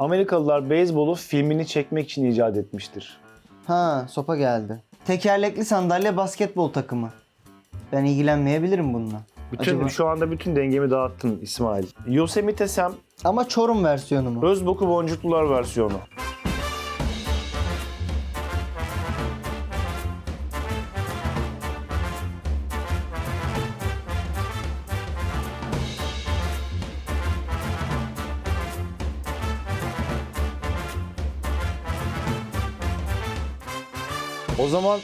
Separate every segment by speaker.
Speaker 1: Amerikalılar beyzbolu filmini çekmek için icat etmiştir.
Speaker 2: Ha sopa geldi. Tekerlekli sandalye basketbol takımı. Ben ilgilenmeyebilirim bununla.
Speaker 1: Bütün
Speaker 2: Acaba-
Speaker 1: şu anda bütün dengemi dağıttın İsmail. Yosemite Sam
Speaker 2: Ama Çorum versiyonu mu?
Speaker 1: Özboku Boncuklular versiyonu. O zaman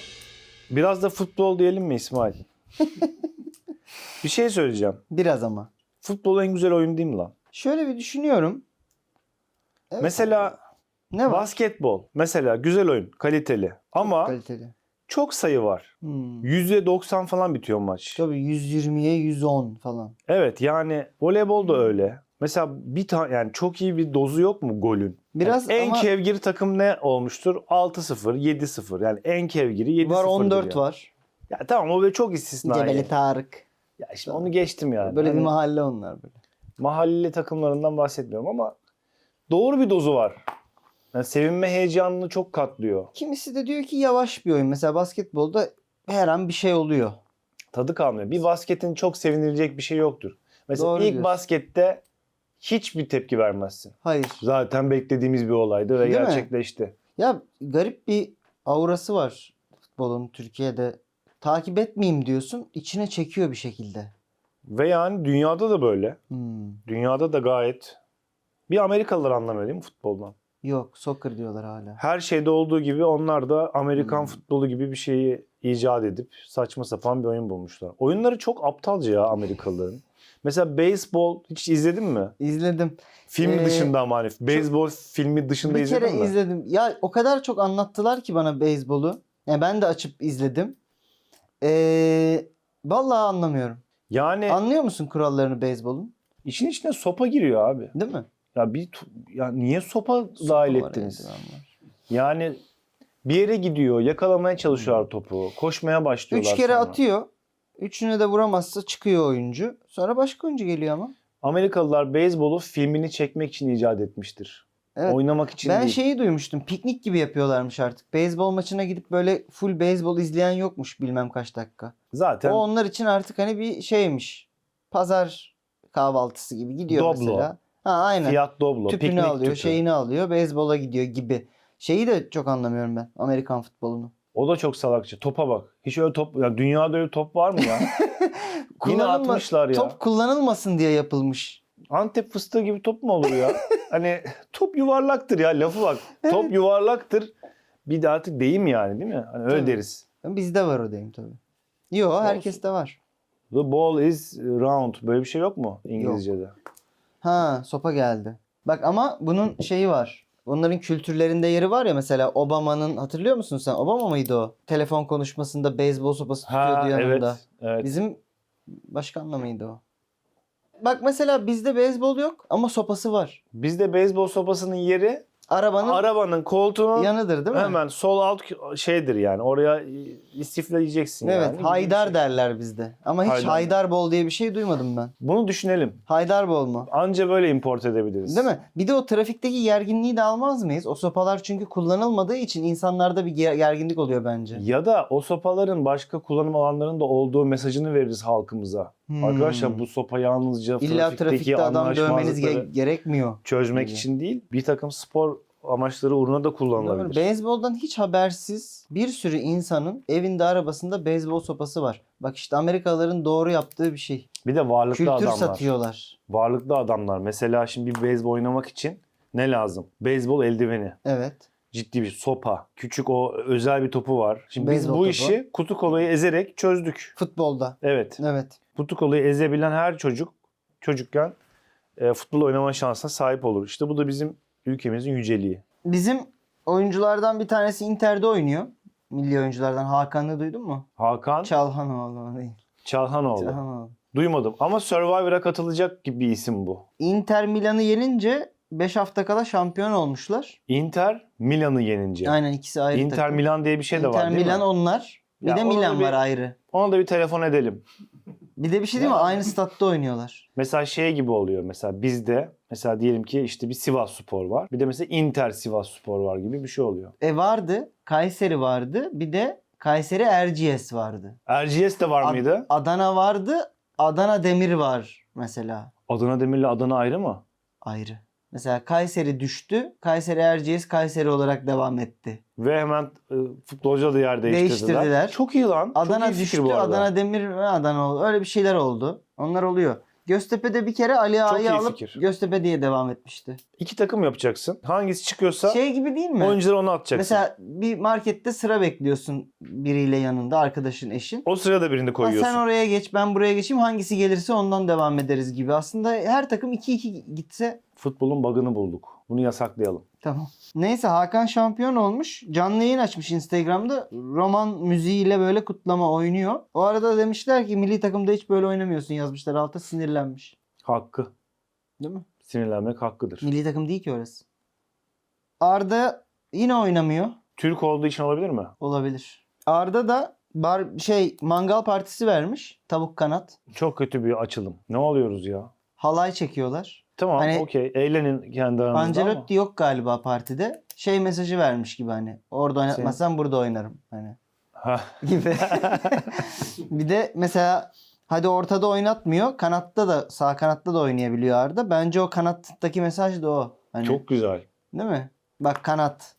Speaker 1: biraz da futbol diyelim mi İsmail? bir şey söyleyeceğim.
Speaker 2: Biraz ama.
Speaker 1: Futbol en güzel oyun değil mi lan?
Speaker 2: Şöyle bir düşünüyorum. Evet.
Speaker 1: Mesela
Speaker 2: ne var?
Speaker 1: Basketbol mesela güzel oyun, kaliteli ama
Speaker 2: Kaliteli.
Speaker 1: çok sayı var.
Speaker 2: Hmm.
Speaker 1: %90 falan bitiyor maç.
Speaker 2: Tabii 120'ye 110 falan.
Speaker 1: Evet yani voleybol da öyle. Mesela bir tane yani çok iyi bir dozu yok mu golün?
Speaker 2: Biraz
Speaker 1: Yani en
Speaker 2: ama
Speaker 1: kevgir takım ne olmuştur? 6-0, 7-0. Yani en kevgiri 7-0.
Speaker 2: var 14 var.
Speaker 1: Ya tamam o böyle çok istisnai.
Speaker 2: Cebeli Tarık.
Speaker 1: Ya işte onu geçtim yani.
Speaker 2: Böyle bir
Speaker 1: Hani
Speaker 2: mahalle onlar böyle.
Speaker 1: mahalle takımlarından bahsetmiyorum ama doğru bir dozu var. Yani sevinme heyecanını çok katlıyor.
Speaker 2: Kimisi de diyor ki yavaş bir oyun. Mesela basketbolda her an bir şey oluyor.
Speaker 1: tadı kalmıyor. Bir basketin çok sevinilecek bir şey yoktur. Mesela
Speaker 2: Doğru
Speaker 1: ilk
Speaker 2: diyorsun.
Speaker 1: baskette hiçbir tepki vermezsin.
Speaker 2: Hayır.
Speaker 1: Zaten beklediğimiz bir olaydı ve
Speaker 2: Değil mi?
Speaker 1: gerçekleşti.
Speaker 2: Ya garip bir aurası var futbolun Türkiye'de. Takip etmeyeyim diyorsun, içine çekiyor bir şekilde.
Speaker 1: Ve yani dünyada da böyle.
Speaker 2: Hmm.
Speaker 1: Dünyada da gayet bir Amerikalılar anlamıyor değil mi futboldan?
Speaker 2: Yok, soccer diyorlar hala.
Speaker 1: Her şeyde olduğu gibi onlar da Amerikan
Speaker 2: Hmm.
Speaker 1: futbolu gibi bir şeyi icat edip saçma sapan bir oyun bulmuşlar. Oyunları çok aptalca ya Amerikalıların. Mesela beyzbol hiç izledin mi?
Speaker 2: İzledim.
Speaker 1: Filmi
Speaker 2: Ee,
Speaker 1: dışında ama hani beyzbol filmi dışında
Speaker 2: bir
Speaker 1: izledin
Speaker 2: kere
Speaker 1: mi?
Speaker 2: izledim. Ya o kadar çok anlattılar ki bana beyzbolu. Yani ben de açıp izledim. Ee, vallahi anlamıyorum.
Speaker 1: Yani
Speaker 2: Anlıyor musun kurallarını beyzbolun?
Speaker 1: işin içine sopa giriyor abi.
Speaker 2: Değil mi?
Speaker 1: Ya bir ya niye sopa
Speaker 2: Sopa
Speaker 1: dahil ettiniz? Yani bir yere gidiyor, yakalamaya çalışıyorlar topu, koşmaya başlıyorlar.
Speaker 2: Üç kere
Speaker 1: sonra.
Speaker 2: atıyor. Üçüne de vuramazsa çıkıyor oyuncu. Sonra başka oyuncu geliyor ama.
Speaker 1: Amerikalılar beyzbolu filmini çekmek için icat etmiştir.
Speaker 2: Evet.
Speaker 1: Oynamak için
Speaker 2: Ben
Speaker 1: değil.
Speaker 2: şeyi duymuştum. Piknik gibi yapıyorlarmış artık. Beyzbol maçına gidip böyle full beyzbol izleyen yokmuş bilmem kaç dakika.
Speaker 1: Zaten
Speaker 2: O onlar için artık hani bir şeymiş. Pazar kahvaltısı gibi gidiyor
Speaker 1: Doblo.
Speaker 2: mesela. Ha aynen.
Speaker 1: fiyat doblo,
Speaker 2: Tüpünü
Speaker 1: piknik
Speaker 2: alıyor,
Speaker 1: tüpü.
Speaker 2: şeyini alıyor, beyzbola gidiyor gibi. Şeyi de çok anlamıyorum ben Amerikan futbolunu.
Speaker 1: O da çok salakça. Topa bak. Hiç öyle top, ya dünyada öyle top var mı ya? Yine
Speaker 2: Kullanılma-
Speaker 1: atmışlar ya.
Speaker 2: Top kullanılmasın diye yapılmış.
Speaker 1: Antep fıstığı gibi top mu olur ya? hani top yuvarlaktır ya lafı bak. Top yuvarlaktır. Bir de artık deyim yani değil mi? Hani öyle
Speaker 2: Tabii.
Speaker 1: deriz.
Speaker 2: Bizde var o deyim tabii. Yo herkeste var.
Speaker 1: The ball is round. Böyle bir şey yok mu İngilizce'de?
Speaker 2: Ha sopa geldi. Bak ama bunun şeyi var. Onların kültürlerinde yeri var ya mesela Obama'nın hatırlıyor musun sen? Obama mıydı o? Telefon konuşmasında beyzbol sopası tutuyordu yanında.
Speaker 1: evet. evet.
Speaker 2: Bizim başkanla mıydı o? Bak mesela bizde beyzbol yok ama sopası var.
Speaker 1: Bizde beyzbol sopasının yeri
Speaker 2: Arabanın
Speaker 1: arabanın koltuğunun
Speaker 2: yanıdır değil mi?
Speaker 1: hemen sol alt şeydir yani. Oraya istifleyeceksin
Speaker 2: Evet,
Speaker 1: yani.
Speaker 2: Haydar
Speaker 1: Gibi bir şey.
Speaker 2: derler bizde. Ama hiç
Speaker 1: Haydar.
Speaker 2: Haydar bol diye bir şey duymadım ben.
Speaker 1: Bunu düşünelim.
Speaker 2: Haydar bol mu?
Speaker 1: Anca böyle import edebiliriz.
Speaker 2: Değil mi? Bir de o trafikteki gerginliği de almaz mıyız? O sopalar çünkü kullanılmadığı için insanlarda bir ger- gerginlik oluyor bence.
Speaker 1: Ya da o sopaların başka kullanım alanlarında olduğu mesajını veririz halkımıza.
Speaker 2: Hmm.
Speaker 1: Arkadaşlar bu sopa yalnızca
Speaker 2: İlla
Speaker 1: trafikteki
Speaker 2: trafikte adam dövmeniz ge- gerekmiyor.
Speaker 1: çözmek
Speaker 2: gibi.
Speaker 1: için değil, bir takım spor amaçları uğruna da kullanılabilir.
Speaker 2: Doğru. Beyzboldan hiç habersiz bir sürü insanın evinde arabasında beyzbol sopası var. Bak işte Amerikalıların doğru yaptığı bir şey.
Speaker 1: Bir de varlıklı
Speaker 2: Kültür
Speaker 1: adamlar.
Speaker 2: satıyorlar.
Speaker 1: Varlıklı adamlar. Mesela şimdi bir beyzbol oynamak için ne lazım? Beyzbol eldiveni.
Speaker 2: Evet.
Speaker 1: Ciddi bir sopa. Küçük o özel bir topu var. Şimdi biz
Speaker 2: Beyzbol
Speaker 1: bu
Speaker 2: topu.
Speaker 1: işi kutu kolayı ezerek çözdük.
Speaker 2: Futbolda.
Speaker 1: Evet.
Speaker 2: Evet.
Speaker 1: Kutu kolayı ezebilen her çocuk çocukken e, futbol oynama şansına sahip olur. İşte bu da bizim ülkemizin yüceliği.
Speaker 2: Bizim oyunculardan bir tanesi Inter'de oynuyor. Milli oyunculardan Hakan'ı duydun mu?
Speaker 1: Hakan
Speaker 2: Çalhanoğlu değil.
Speaker 1: Çalhanoğlu.
Speaker 2: Çalhanoğlu.
Speaker 1: Duymadım ama Survivor'a katılacak gibi bir isim bu.
Speaker 2: Inter Milan'ı yenince 5 hafta kala şampiyon olmuşlar.
Speaker 1: Inter Milan'ı yenince.
Speaker 2: Aynen ikisi ayrı
Speaker 1: Inter
Speaker 2: takım.
Speaker 1: Milan diye bir şey de
Speaker 2: Inter
Speaker 1: var değil
Speaker 2: Milan
Speaker 1: mi?
Speaker 2: onlar. Bir
Speaker 1: Ya
Speaker 2: de
Speaker 1: ona
Speaker 2: Milan
Speaker 1: bir-
Speaker 2: var ayrı.
Speaker 1: Ona da bir telefon edelim.
Speaker 2: Bir de bir şey değil mi? Aynı statta oynuyorlar.
Speaker 1: Mesela şey gibi oluyor mesela bizde mesela diyelim ki işte bir Sivas Spor var. Bir de mesela Inter Sivas Spor var gibi bir şey oluyor.
Speaker 2: E vardı. Kayseri vardı. Bir de Kayseri Erciyes vardı.
Speaker 1: Erciyes de var
Speaker 2: Ad-
Speaker 1: mıydı?
Speaker 2: Adana vardı. Adana Demir var mesela.
Speaker 1: Adana Demir'le Adana ayrı mı?
Speaker 2: Ayrı. Mesela Kayseri düştü. Kayseri Erciyes Kayseri olarak devam etti.
Speaker 1: Ve hemen e, futbolcu da yer değiştirdiler.
Speaker 2: Değiştirdiler.
Speaker 1: Çok iyi lan.
Speaker 2: Adana
Speaker 1: Çok iyi
Speaker 2: düştü.
Speaker 1: bu arada.
Speaker 2: Adana Demir ve Adana oldu. Öyle bir şeyler oldu. Onlar oluyor. Göztepe'de bir kere Ali Ağa'yı
Speaker 1: iyi
Speaker 2: alıp
Speaker 1: fikir.
Speaker 2: Göztepe diye devam etmişti.
Speaker 1: İki takım yapacaksın. Hangisi çıkıyorsa
Speaker 2: Şey gibi değil mi?
Speaker 1: oyuncuları ona atacaksın.
Speaker 2: Mesela bir markette sıra bekliyorsun biriyle yanında arkadaşın eşin.
Speaker 1: o sırada birini
Speaker 2: Ha,
Speaker 1: koyuyorsun.
Speaker 2: sen oraya geç ben buraya geçeyim hangisi gelirse ondan devam ederiz gibi. Aslında her takım 2-2 gitse
Speaker 1: Futbolun bug'ını bulduk. Bunu yasaklayalım.
Speaker 2: tamam. Neyse Hakan şampiyon olmuş. Canlı yayın açmış Instagram'da. Roman müziğiyle böyle kutlama oynuyor. O arada demişler ki milli takımda hiç böyle oynamıyorsun yazmışlar. Alta sinirlenmiş.
Speaker 1: Hakkı.
Speaker 2: Değil mi?
Speaker 1: Sinirlenmek hakkıdır.
Speaker 2: Milli takım değil ki orası. Arda yine oynamıyor.
Speaker 1: Türk olduğu için olabilir mi?
Speaker 2: Olabilir. Arda da bar şey mangal partisi vermiş. Tavuk kanat.
Speaker 1: Çok kötü bir açılım. Ne oluyoruz ya?
Speaker 2: Halay çekiyorlar.
Speaker 1: Tamam
Speaker 2: Hani-
Speaker 1: okey. Eğlenin kendi aranızda
Speaker 2: Ancelotti yok galiba partide. Şey mesajı vermiş gibi hani. Orada oynatmazsan burada oynarım. Hani
Speaker 1: ama.
Speaker 2: gibi. bir de mesela hadi ortada oynatmıyor. Kanatta da sağ kanatta da oynayabiliyor Arda. Bence o kanattaki mesaj da o. Hani,
Speaker 1: Çok güzel.
Speaker 2: Değil mi? Bak kanat.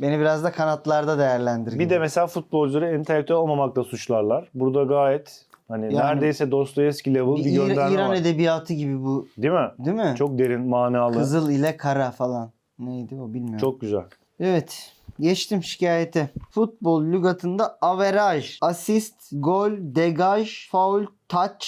Speaker 2: Beni biraz da kanatlarda değerlendir.
Speaker 1: Bir
Speaker 2: gibi.
Speaker 1: de mesela futbolcuları entelektüel olmamakla suçlarlar. Burada gayet hani
Speaker 2: Yani-
Speaker 1: neredeyse Dostoyevski level
Speaker 2: bir
Speaker 1: bir, gönderme
Speaker 2: İran
Speaker 1: var.
Speaker 2: edebiyatı gibi bu.
Speaker 1: Değil mi?
Speaker 2: Değil mi?
Speaker 1: Çok derin, manalı.
Speaker 2: Kızıl ile kara falan. Neydi o bilmiyorum.
Speaker 1: Çok güzel.
Speaker 2: Evet. Geçtim şikayete. Futbol lügatında averaj, asist, gol, degaj, faul, touch,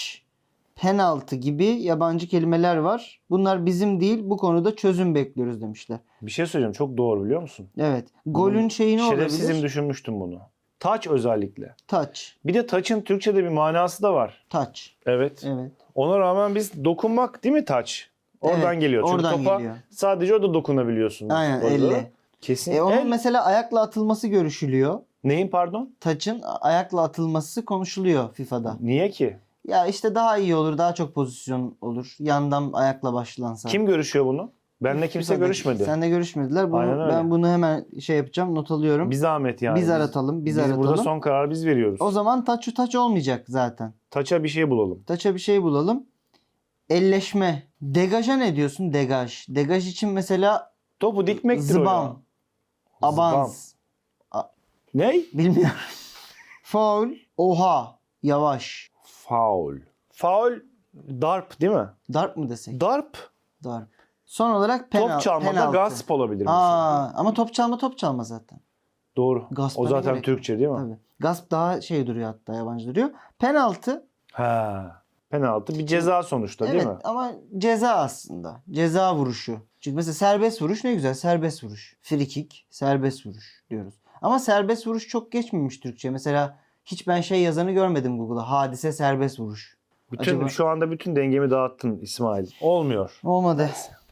Speaker 2: penaltı gibi yabancı kelimeler var. Bunlar bizim değil. Bu konuda çözüm bekliyoruz demişler.
Speaker 1: Bir şey söyleyeceğim. Çok doğru biliyor musun?
Speaker 2: Evet. Golün şeyi ne
Speaker 1: Şerefsizim
Speaker 2: olabilir?
Speaker 1: düşünmüştüm bunu. Touch özellikle.
Speaker 2: Touch.
Speaker 1: Bir de touch'ın Türkçe'de bir manası da var.
Speaker 2: Touch.
Speaker 1: Evet.
Speaker 2: Evet.
Speaker 1: Ona rağmen biz dokunmak değil mi touch? Oradan
Speaker 2: Evet,
Speaker 1: geliyor. Çünkü
Speaker 2: oradan
Speaker 1: topa
Speaker 2: geliyor.
Speaker 1: sadece orada dokunabiliyorsun.
Speaker 2: Aynen
Speaker 1: futbolda.
Speaker 2: elle.
Speaker 1: Kesin.
Speaker 2: E onun
Speaker 1: El-
Speaker 2: mesela ayakla atılması görüşülüyor.
Speaker 1: Neyin pardon?
Speaker 2: Touch'ın ayakla atılması konuşuluyor FIFA'da.
Speaker 1: Niye ki?
Speaker 2: Ya işte daha iyi olur, daha çok pozisyon olur. Yandan ayakla başlansa.
Speaker 1: Kim görüşüyor bunu? Benle kimse
Speaker 2: FIFA'da-
Speaker 1: görüşmedi.
Speaker 2: Sen de görüşmediler. Bunu,
Speaker 1: Aynen öyle.
Speaker 2: ben bunu hemen şey yapacağım, not alıyorum.
Speaker 1: Bir zahmet yani.
Speaker 2: Biz aratalım, biz
Speaker 1: burada
Speaker 2: aratalım.
Speaker 1: son kararı biz veriyoruz.
Speaker 2: O zaman taç taç olmayacak zaten.
Speaker 1: Taça bir şey bulalım.
Speaker 2: Taça bir şey bulalım. Elleşme. Degaja ne diyorsun? Degaj. Degaj için mesela
Speaker 1: Topu dikmektir o ya.
Speaker 2: zıbam. Abans.
Speaker 1: Ne?
Speaker 2: Bilmiyorum. Faul. Oha. Yavaş.
Speaker 1: Faul. Faul darp değil mi?
Speaker 2: Darp mı desek?
Speaker 1: Darp
Speaker 2: Darp. Son olarak penal,
Speaker 1: top çalmada
Speaker 2: penaltı.
Speaker 1: gasp olabilir mesela.
Speaker 2: Aa, ama top çalma top çalma zaten.
Speaker 1: Doğru.
Speaker 2: Gaspa
Speaker 1: o zaten
Speaker 2: gerek
Speaker 1: Türkçe değil mi?
Speaker 2: Tabii. Gasp daha şey duruyor hatta yabancı duruyor. Penaltı
Speaker 1: Ha. Penaltı bir ceza sonuçta
Speaker 2: evet
Speaker 1: değil mi?
Speaker 2: ama ceza aslında. Ceza vuruşu. Çünkü mesela serbest vuruş ne güzel serbest vuruş. Free kick serbest vuruş diyoruz. Ama serbest vuruş çok geçmemiş Türkçe. Mesela hiç ben şey yazanı görmedim Google'da. Hadise serbest vuruş.
Speaker 1: Bütün
Speaker 2: Acaba-
Speaker 1: şu anda bütün dengemi dağıttın İsmail. Olmuyor.
Speaker 2: Olmadı.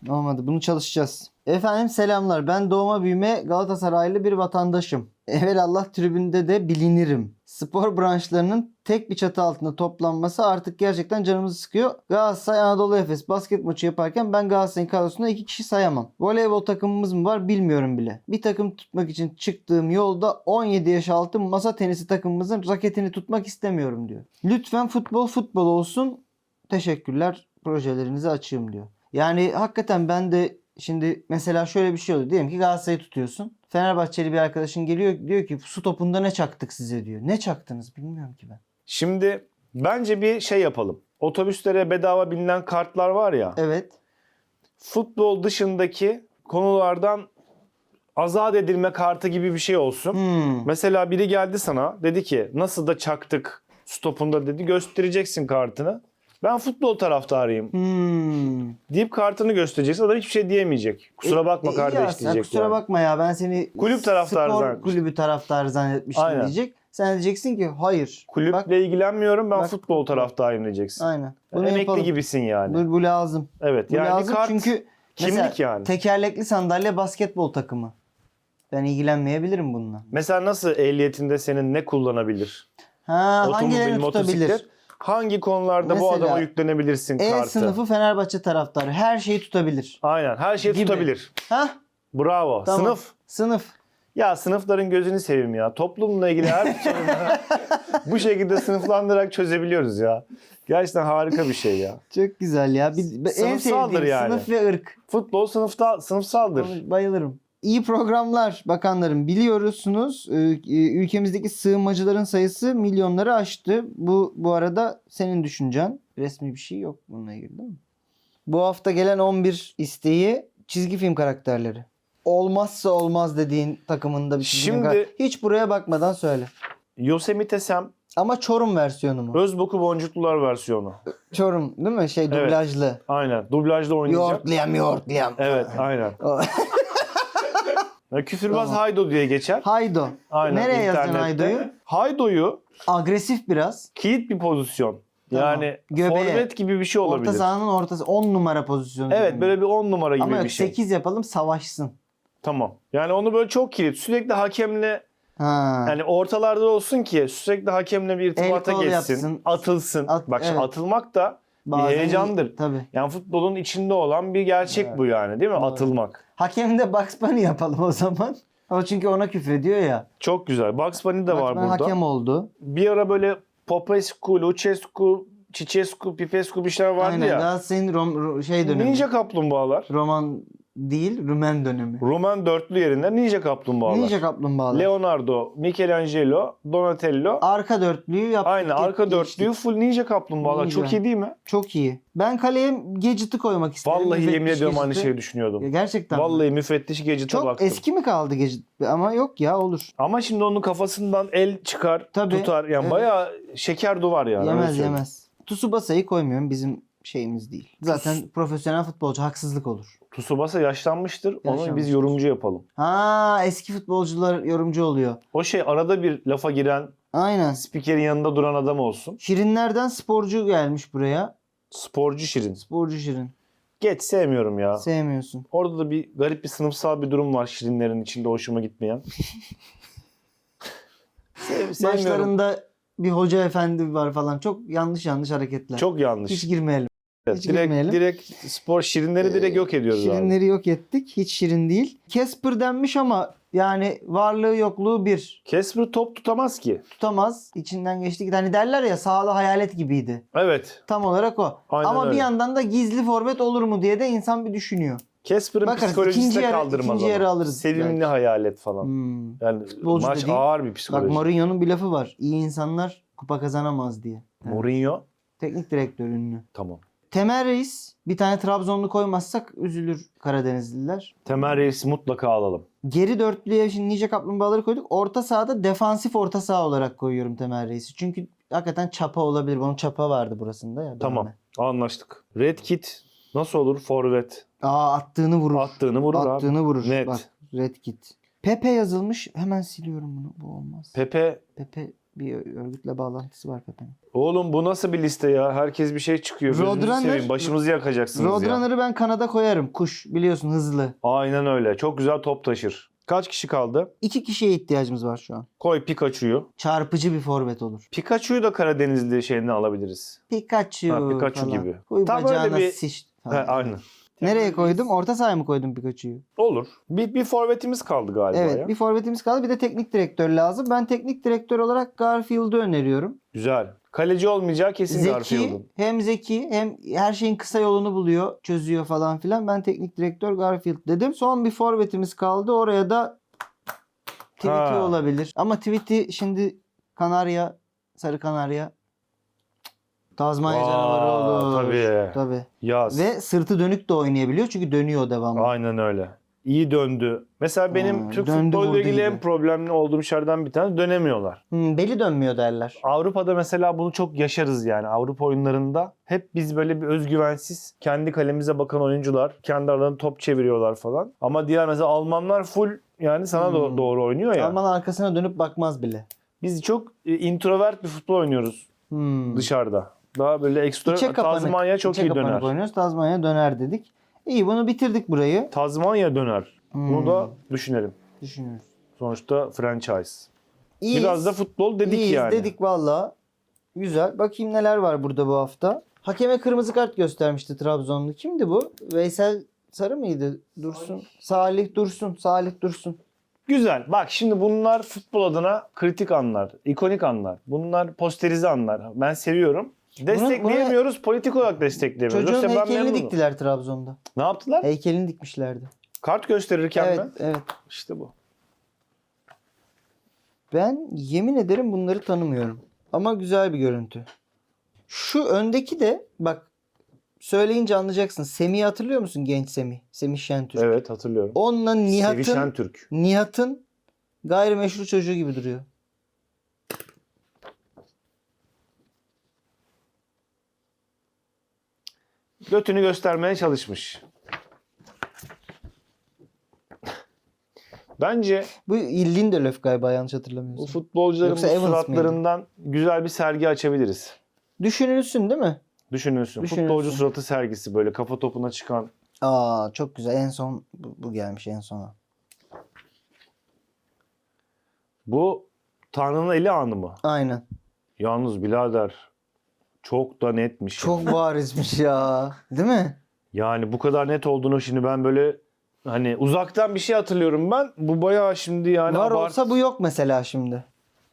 Speaker 2: Olmadı. Bunu çalışacağız. Efendim selamlar. Ben doğma büyüme Galatasaraylı bir vatandaşım. Evelallah tribünde de bilinirim. Spor branşlarının tek bir çatı altında toplanması artık gerçekten canımızı sıkıyor. Galatasaray Anadolu Efes basket maçı yaparken ben Galatasaray'ın kadrosunda iki kişi sayamam. Voleybol takımımız mı var bilmiyorum bile. Bir takım tutmak için çıktığım yolda 17 yaş altı masa tenisi takımımızın raketini tutmak istemiyorum diyor. Lütfen futbol futbol olsun. Teşekkürler. Projelerinizi açığım diyor. Yani hakikaten ben de şimdi mesela şöyle bir şey oluyor. Diyelim ki Galatasaray'ı tutuyorsun. Fenerbahçeli bir arkadaşın geliyor diyor ki su topunda ne çaktık size diyor. Ne çaktınız bilmiyorum ki ben.
Speaker 1: Şimdi bence bir şey yapalım. Otobüslere bedava bilinen kartlar var ya.
Speaker 2: Evet.
Speaker 1: Futbol dışındaki konulardan azat edilme kartı gibi bir şey olsun.
Speaker 2: Hmm.
Speaker 1: Mesela biri geldi sana dedi ki nasıl da çaktık stopunda dedi göstereceksin kartını. Ben futbol taraftarıyım
Speaker 2: Hmm.
Speaker 1: deyip kartını göstereceksin. Adam hiçbir şey diyemeyecek. Kusura bakma
Speaker 2: E,
Speaker 1: kardeş
Speaker 2: ya,
Speaker 1: diyecek.
Speaker 2: Kusura
Speaker 1: yani.
Speaker 2: bakma ya ben seni
Speaker 1: Kulüp taraftarı
Speaker 2: spor
Speaker 1: zannetmiştim.
Speaker 2: kulübü taraftarı zannetmiştim
Speaker 1: Aynen.
Speaker 2: diyecek. Sen diyeceksin ki hayır.
Speaker 1: Kulüple
Speaker 2: Bak,
Speaker 1: ilgilenmiyorum ben
Speaker 2: bak-
Speaker 1: futbol taraftarıyım diyeceksin.
Speaker 2: aynen. Bunu
Speaker 1: Emekli
Speaker 2: yapalım.
Speaker 1: gibisin yani.
Speaker 2: Bu, bu lazım.
Speaker 1: evet
Speaker 2: Bu
Speaker 1: yani
Speaker 2: lazım
Speaker 1: kart
Speaker 2: çünkü mesela
Speaker 1: kimlik yani.
Speaker 2: tekerlekli sandalye basketbol takımı. Ben ilgilenmeyebilirim bununla.
Speaker 1: Mesela nasıl ehliyetinde senin ne kullanabilir?
Speaker 2: Ha,
Speaker 1: Otomobil,
Speaker 2: hangilerini tutabilir?
Speaker 1: Hangi konularda bu
Speaker 2: Mesela,
Speaker 1: adama yüklenebilirsin
Speaker 2: E
Speaker 1: kartı?
Speaker 2: sınıfı Fenerbahçe taraftarı. Her şeyi tutabilir.
Speaker 1: Aynen her şeyi
Speaker 2: Gibi.
Speaker 1: tutabilir.
Speaker 2: Hah
Speaker 1: Bravo.
Speaker 2: Tamam.
Speaker 1: Sınıf.
Speaker 2: sınıf.
Speaker 1: Ya sınıfların gözünü seveyim ya. Toplumla ilgili her sorunu bu şekilde sınıflandırarak çözebiliyoruz ya. Gerçekten harika bir şey ya.
Speaker 2: Çok güzel ya. Bir, en sevdiğim
Speaker 1: yani.
Speaker 2: sınıf ve ırk.
Speaker 1: Futbol sınıfta sınıfsaldır.
Speaker 2: Bayılırım. İyi programlar bakanlarım. Biliyorsunuz e, e, ülkemizdeki sığınmacıların sayısı milyonları aştı. Bu bu arada senin düşüncen. Resmi bir şey yok bununla ilgili değil mi? Bu hafta gelen 11 isteği çizgi film karakterleri. Olmazsa olmaz dediğin takımında bir çizgi film
Speaker 1: Şimdi-
Speaker 2: karakter- Hiç buraya bakmadan söyle.
Speaker 1: Yosemite Sam
Speaker 2: Ama Çorum versiyonu mu?
Speaker 1: Özboku Boncuklular versiyonu.
Speaker 2: Çorum değil mi? Şey
Speaker 1: Evet.
Speaker 2: dublajlı.
Speaker 1: Aynen. Dublajda oynayacak.
Speaker 2: Yoğurtlayam yoğurtlayam.
Speaker 1: Evet aynen. Küfürbaz
Speaker 2: Tamam.
Speaker 1: Haydo diye geçer.
Speaker 2: Haydo.
Speaker 1: Aynen.
Speaker 2: Nereye
Speaker 1: internette.
Speaker 2: Haydo'yu?
Speaker 1: Haydo'yu
Speaker 2: Agresif biraz.
Speaker 1: kilit bir pozisyon.
Speaker 2: Tamam.
Speaker 1: Yani
Speaker 2: Göbeğe.
Speaker 1: forvet gibi bir şey olabilir.
Speaker 2: Orta sahanın ortası 10 numara pozisyonu.
Speaker 1: Evet böyle bir 10 numara gibi
Speaker 2: Ama yok
Speaker 1: bir şey.
Speaker 2: 8 yapalım savaşsın.
Speaker 1: Tamam. Yani onu böyle çok kilit. Sürekli hakemle
Speaker 2: Ha.
Speaker 1: yani ortalarda olsun ki sürekli hakemle bir irtibata geçsin.
Speaker 2: yapsın.
Speaker 1: Atılsın.
Speaker 2: At-
Speaker 1: Bak şimdi
Speaker 2: evet.
Speaker 1: atılmak da
Speaker 2: Bazen
Speaker 1: heyecandır.
Speaker 2: Tabii.
Speaker 1: yani futbolun içinde olan bir gerçek
Speaker 2: Evet.
Speaker 1: bu yani değil mi?
Speaker 2: Doğru.
Speaker 1: Atılmak.
Speaker 2: Hakem de Bugs Bunny yapalım o zaman. O çünkü ona küfür ediyor ya.
Speaker 1: Çok güzel. Bugs Bunny de
Speaker 2: Bugs
Speaker 1: var burada.
Speaker 2: hakem oldu.
Speaker 1: Bir ara böyle Popescu, Lucescu, Çiçescu, Pipescu bir şeyler vardı
Speaker 2: Aynen
Speaker 1: ya.
Speaker 2: Galatasaray'ın rom, ro- şey dönemi.
Speaker 1: Ninja kaplumbağalar.
Speaker 2: Roman değil, Rumen dönemi.
Speaker 1: Roman dörtlü yerine Ninja kaplumbağalar.
Speaker 2: Ninja kaplumbağalar.
Speaker 1: Leonardo, Michelangelo, Donatello.
Speaker 2: Arka dörtlüyü yaptık.
Speaker 1: Aynen arka
Speaker 2: geçtik.
Speaker 1: dörtlüğü full ninja kaplumbağalar.
Speaker 2: Ninja.
Speaker 1: Çok iyi değil mi?
Speaker 2: Çok iyi. Ben kaleye Gadget'ı koymak istedim.
Speaker 1: Vallahi yemin
Speaker 2: Müfettiş
Speaker 1: ediyorum aynı
Speaker 2: Gadget'ı.
Speaker 1: şeyi düşünüyordum.
Speaker 2: Ya Gerçekten. mi?
Speaker 1: Vallahi müfettiş Gadget'a
Speaker 2: Çok
Speaker 1: baktım.
Speaker 2: eski mi kaldı Gadget? Ama yok ya olur.
Speaker 1: Ama şimdi onun kafasından el çıkar,
Speaker 2: Tabii,
Speaker 1: tutar. Yani
Speaker 2: evet.
Speaker 1: bayağı şeker duvar yani. öyle
Speaker 2: yemez
Speaker 1: söyleyeyim.
Speaker 2: yemez. Tsubasa'yı koymuyorum. Bizim şeyimiz değil. Zaten profesyonel futbolcu haksızlık olur.
Speaker 1: Tsubasa yaşlanmıştır. Onu biz
Speaker 2: Yaşlanmıştır.
Speaker 1: yorumcu yapalım.
Speaker 2: Ha eski futbolcular yorumcu oluyor.
Speaker 1: O şey arada bir lafa giren,
Speaker 2: Aynen.
Speaker 1: spikerin yanında duran adam olsun.
Speaker 2: Şirinlerden sporcu gelmiş buraya.
Speaker 1: Sporcu Şirin.
Speaker 2: Sporcu Şirin.
Speaker 1: Geç sevmiyorum ya.
Speaker 2: Sevmiyorsun.
Speaker 1: Orada da bir garip bir sınıfsal bir durum var Şirinlerin içinde hoşuma gitmeyen. Sev, sevmiyorum.
Speaker 2: Başlarında bir hoca efendi var falan. Çok yanlış yanlış hareketler.
Speaker 1: Çok yanlış.
Speaker 2: Hiç girmeyelim.
Speaker 1: Evet,
Speaker 2: hiç
Speaker 1: direkt,
Speaker 2: girmeyelim.
Speaker 1: direkt spor şirinleri direkt yok ediyoruz abi.
Speaker 2: Şirinleri yok ettik. Hiç şirin değil. Casper denmiş ama yani varlığı yokluğu bir.
Speaker 1: Casper top tutamaz ki.
Speaker 2: Tutamaz. İçinden geçti. Hani derler ya sağlı hayalet gibiydi.
Speaker 1: Evet.
Speaker 2: Tam olarak o.
Speaker 1: Aynen
Speaker 2: ama bir
Speaker 1: öyle.
Speaker 2: yandan da gizli forvet olur mu diye de insan bir düşünüyor.
Speaker 1: Casper'ın
Speaker 2: Bakarız, ikinci yarı-
Speaker 1: kaldırmaz
Speaker 2: ikinci
Speaker 1: ama.
Speaker 2: yarı alırız
Speaker 1: Sevimli
Speaker 2: belki.
Speaker 1: hayalet falan.
Speaker 2: Hmm.
Speaker 1: Yani
Speaker 2: Futbolcu
Speaker 1: maç
Speaker 2: dediğin-
Speaker 1: ağır bir
Speaker 2: Bak
Speaker 1: psikoloji.
Speaker 2: Mourinho'nun bir lafı var. İyi insanlar kupa kazanamaz diye.
Speaker 1: Mourinho.
Speaker 2: Teknik direktör ünlü.
Speaker 1: Tamam.
Speaker 2: Temel Reis bir tane Trabzonlu koymazsak üzülür Karadenizliler.
Speaker 1: Temel Reis'i mutlaka alalım.
Speaker 2: Geri dörtlüye şimdi Nice Kaplumbağaları koyduk. Orta sahada defansif orta saha olarak koyuyorum Temel Reis'i. Çünkü hakikaten çapa olabilir. Bunun çapa vardı burasında ya.
Speaker 1: Tamam.
Speaker 2: dönme.
Speaker 1: Anlaştık. Red Kit nasıl olur? Forvet.
Speaker 2: Aa attığını vurur.
Speaker 1: Attığını vurur abi.
Speaker 2: attığını vurur.
Speaker 1: Net.
Speaker 2: Bak Red Kit. Pepe yazılmış. Hemen siliyorum bunu. Bu olmaz.
Speaker 1: Pepe.
Speaker 2: Pepe bir örgütle bağlantısı var Pepe'nin.
Speaker 1: Oğlum bu nasıl bir liste ya? Herkes bir şey çıkıyor.
Speaker 2: Roadrunner-.
Speaker 1: Başımızı yakacaksınız ya.
Speaker 2: Roadrunner'ı ben kanada koyarım. Kuş biliyorsun hızlı.
Speaker 1: Aynen öyle. Çok güzel top taşır. Kaç kişi kaldı?
Speaker 2: İki kişiye ihtiyacımız var şu an.
Speaker 1: Koy Pikachu'yu.
Speaker 2: Çarpıcı bir forvet olur.
Speaker 1: Pikachu'yu da Karadenizli şeyinden alabiliriz.
Speaker 2: Pikachu,
Speaker 1: Ha, Pikachu
Speaker 2: falan.
Speaker 1: gibi.
Speaker 2: Koy
Speaker 1: Tam öyle bir-
Speaker 2: siş
Speaker 1: He, aynen.
Speaker 2: Nereye koydum? Orta sahaya mı koydum Pikachu'yu?
Speaker 1: Olur. Bir, bir forvetimiz kaldı galiba
Speaker 2: Evet
Speaker 1: ya.
Speaker 2: bir forvetimiz kaldı. Bir de teknik direktör lazım. Ben teknik direktör olarak Garfield'ı öneriyorum.
Speaker 1: Güzel. Kaleci olmayacağı kesin
Speaker 2: Zeki,
Speaker 1: Garfield'ın.
Speaker 2: hem zeki hem her şeyin kısa yolunu buluyor, çözüyor falan filan. Ben teknik direktör Garfield dedim. Son bir forvetimiz kaldı. Oraya da Tweety
Speaker 1: Ha.
Speaker 2: olabilir. Ama Tweety şimdi Kanarya, Sarı Kanarya Tazmanya
Speaker 1: Aa,
Speaker 2: canavarı.
Speaker 1: Tabii.
Speaker 2: Tabii.
Speaker 1: Yaz.
Speaker 2: Ve sırtı dönük de oynayabiliyor çünkü dönüyor devamlı.
Speaker 1: Aynen öyle. İyi döndü. Mesela benim
Speaker 2: Ha,
Speaker 1: Türk
Speaker 2: döndü,
Speaker 1: futboluyla ilgili
Speaker 2: gibi.
Speaker 1: en problemli olduğum şeylerden bir tanesi dönemiyorlar.
Speaker 2: Hmm, beli dönmüyor derler.
Speaker 1: Avrupa'da mesela bunu çok yaşarız yani. Avrupa oyunlarında hep biz böyle bir özgüvensiz kendi kalemize bakan oyuncular kendi aralarında top çeviriyorlar falan. Ama diğer mesela Almanlar full yani sana
Speaker 2: Hmm.
Speaker 1: doğru oynuyor ya.
Speaker 2: Alman arkasına dönüp bakmaz bile.
Speaker 1: Biz çok e, introvert bir futbol oynuyoruz
Speaker 2: Hmm.
Speaker 1: dışarıda. Daha böyle ekstra
Speaker 2: İçe kapanık.
Speaker 1: Tazmanya çok
Speaker 2: İçe
Speaker 1: iyi
Speaker 2: kapanık
Speaker 1: döner.
Speaker 2: oynuyoruz. Tazmanya döner dedik. İyi bunu bitirdik burayı.
Speaker 1: Tazmanya döner. Bunu
Speaker 2: Hmm.
Speaker 1: da düşünelim.
Speaker 2: Düşünüyoruz.
Speaker 1: Sonuçta franchise.
Speaker 2: İyiyiz.
Speaker 1: Biraz da futbol dedik
Speaker 2: İyiyiz
Speaker 1: yani.
Speaker 2: dedik valla. Güzel. Bakayım neler var burada bu hafta. Hakeme kırmızı kart göstermişti Trabzonlu. Kimdi bu? Veysel Sarı mıydı? Dursun. Salih Dursun. Salih Dursun.
Speaker 1: Güzel. Bak şimdi bunlar futbol adına kritik anlar, ikonik anlar. Bunlar posterize anlar. Ben seviyorum. Destekleyemiyoruz, politik olarak destekleyemiyoruz.
Speaker 2: Çocuğun
Speaker 1: Yoksa ben
Speaker 2: heykelini
Speaker 1: memnunum.
Speaker 2: diktiler Trabzon'da.
Speaker 1: Ne yaptılar?
Speaker 2: Heykelini dikmişlerdi.
Speaker 1: Kart gösterirken
Speaker 2: evet,
Speaker 1: mi?
Speaker 2: evet.
Speaker 1: İşte bu.
Speaker 2: Ben yemin ederim bunları tanımıyorum. Ama güzel bir görüntü. Şu öndeki de bak söyleyince anlayacaksın. Semih'i hatırlıyor musun genç Semih? Semih Şentürk.
Speaker 1: Evet hatırlıyorum.
Speaker 2: Onunla Nihat'ın. Nihat'ın gayrimeşru çocuğu gibi duruyor.
Speaker 1: Götünü göstermeye çalışmış. Bence
Speaker 2: Bu Lindelöf galiba yanlış
Speaker 1: bu
Speaker 2: hatırlamıyorsam.
Speaker 1: futbolcuların
Speaker 2: Yoksa
Speaker 1: bu
Speaker 2: Evans
Speaker 1: suratlarından güzel bir sergi açabiliriz.
Speaker 2: Düşünülsün değil mi?
Speaker 1: Düşünülsün.
Speaker 2: Düşünülsün.
Speaker 1: Futbolcu suratı sergisi böyle kafa topuna çıkan.
Speaker 2: Aa çok güzel. En son bu, bu gelmiş en sona.
Speaker 1: Bu Tanrı'nın eli anı mı?
Speaker 2: Aynen.
Speaker 1: Yalnız birader çok da netmiş.
Speaker 2: Çok barizmiş ya. Değil mi?
Speaker 1: Yani bu kadar net olduğunu şimdi ben böyle hani uzaktan bir şey hatırlıyorum ben. Bu bayağı şimdi yani
Speaker 2: var
Speaker 1: abart-
Speaker 2: olsa bu yok mesela şimdi.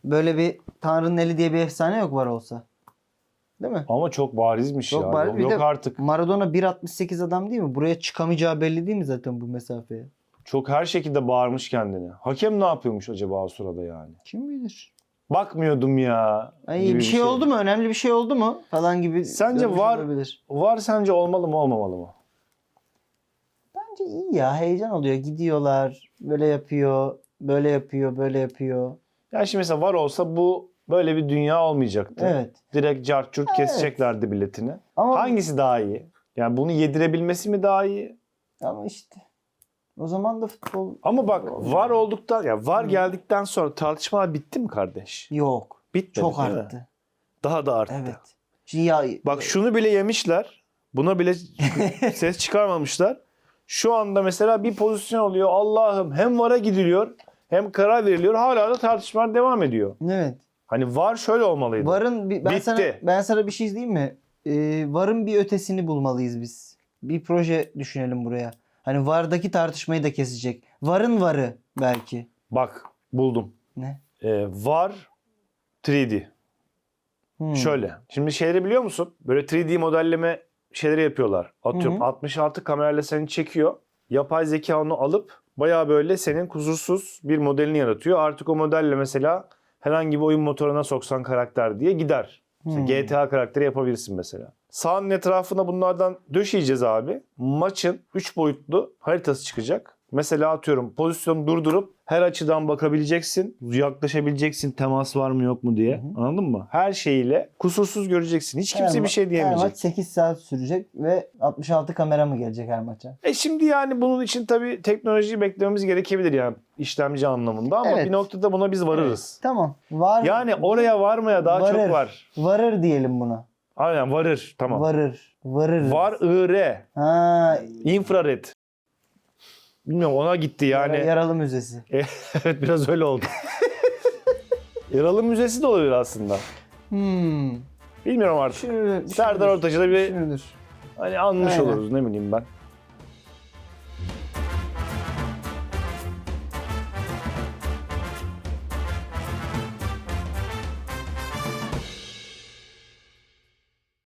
Speaker 2: Böyle bir Tanrı'nın eli diye bir efsane yok var olsa. Değil mi?
Speaker 1: Ama çok barizmiş
Speaker 2: Çok
Speaker 1: ya.
Speaker 2: bariz.
Speaker 1: Yok,
Speaker 2: Bir
Speaker 1: yok
Speaker 2: de-
Speaker 1: artık.
Speaker 2: Maradona 1.68 adam değil mi? Buraya çıkamayacağı belli değil mi zaten bu mesafeye?
Speaker 1: Çok her şekilde bağırmış kendini. Hakem ne yapıyormuş acaba o sırada yani?
Speaker 2: Kim bilir?
Speaker 1: Bakmıyordum ya.
Speaker 2: Ay,
Speaker 1: gibi
Speaker 2: bir şey, oldu mu? Önemli bir şey oldu mu? Falan gibi.
Speaker 1: Sence
Speaker 2: görmüş
Speaker 1: var-
Speaker 2: olabilir.
Speaker 1: Var sence olmalı mı olmamalı mı?
Speaker 2: Bence iyi ya. Heyecan oluyor. Gidiyorlar. Böyle yapıyor. Böyle yapıyor. Böyle yapıyor.
Speaker 1: Yani şimdi mesela var olsa bu böyle bir dünya olmayacaktı.
Speaker 2: Evet.
Speaker 1: Direkt cart curt keseceklerdi biletini.
Speaker 2: Ama,
Speaker 1: Hangisi daha iyi? Yani bunu yedirebilmesi mi daha iyi?
Speaker 2: ama işte. O zaman da futbol
Speaker 1: Ama bak var olduktan ya var geldikten sonra tartışmalar bitti mi kardeş?
Speaker 2: yok.
Speaker 1: Bitmedi
Speaker 2: Çok
Speaker 1: değil mi?
Speaker 2: arttı.
Speaker 1: Daha da arttı.
Speaker 2: Evet. Şimdi ya,
Speaker 1: Bak şunu bile yemişler. Buna bile ses çıkarmamışlar. Şu anda mesela bir pozisyon oluyor. Allah'ım hem VAR'a gidiliyor hem karar veriliyor. Hala da tartışmalar devam ediyor.
Speaker 2: Evet.
Speaker 1: Hani VAR şöyle olmalıydı.
Speaker 2: Varın bir, ben
Speaker 1: Bitti.
Speaker 2: sana ben sana bir şey diyeyim mi? Ee, varın bir ötesini bulmalıyız biz. Bir proje düşünelim buraya. Hani vardaki tartışmayı da kesecek. Varın varı belki.
Speaker 1: Bak buldum.
Speaker 2: Ne?
Speaker 1: Ee, VAR 3D.
Speaker 2: Hmm.
Speaker 1: Şöyle. Şimdi şeyleri biliyor musun? Böyle 3D modelleme şeyleri yapıyorlar. Atıyorum
Speaker 2: Hı hı.
Speaker 1: 66 kamerayla seni çekiyor. Yapay zeka onu alıp bayağı böyle senin kusursuz bir modelini yaratıyor. Artık o modelle mesela herhangi bir oyun motoruna soksan karakter diye gider. Mesela
Speaker 2: Hmm.
Speaker 1: GTA karakteri yapabilirsin mesela. Sahanın etrafına bunlardan döşeyeceğiz abi. Maçın 3 boyutlu haritası çıkacak. Mesela atıyorum pozisyonu durdurup her açıdan bakabileceksin. Yaklaşabileceksin temas var mı yok mu diye.
Speaker 2: Hı
Speaker 1: Anladın mı? Her şeyiyle kusursuz göreceksin. Hiç kimse
Speaker 2: Her
Speaker 1: bir şey
Speaker 2: Her
Speaker 1: diyemeyecek.
Speaker 2: maç 8 saat sürecek ve 66 kamera mı gelecek her maça?
Speaker 1: E şimdi yani bunun için tabii teknolojiyi beklememiz gerekebilir yani işlemci anlamında ama
Speaker 2: Evet.
Speaker 1: bir noktada buna biz varırız.
Speaker 2: Tamam. Var.
Speaker 1: Yani oraya varmaya daha
Speaker 2: Varır.
Speaker 1: çok var.
Speaker 2: varır diyelim buna.
Speaker 1: Aynen varır. Tamam.
Speaker 2: Varır. Varır.
Speaker 1: Var IR.
Speaker 2: Ha,
Speaker 1: infrared. Bilmiyorum ona gitti yani.
Speaker 2: yaralı müzesi.
Speaker 1: evet biraz öyle oldu. Yaralı Müzesi de olabilir aslında.
Speaker 2: Hmm.
Speaker 1: Bilmiyorum artık.
Speaker 2: Düşünülür.
Speaker 1: Serdar Ortaç'ı da bir
Speaker 2: Düşünülür.
Speaker 1: hani anmış
Speaker 2: Aynen.
Speaker 1: oluruz ne bileyim ben.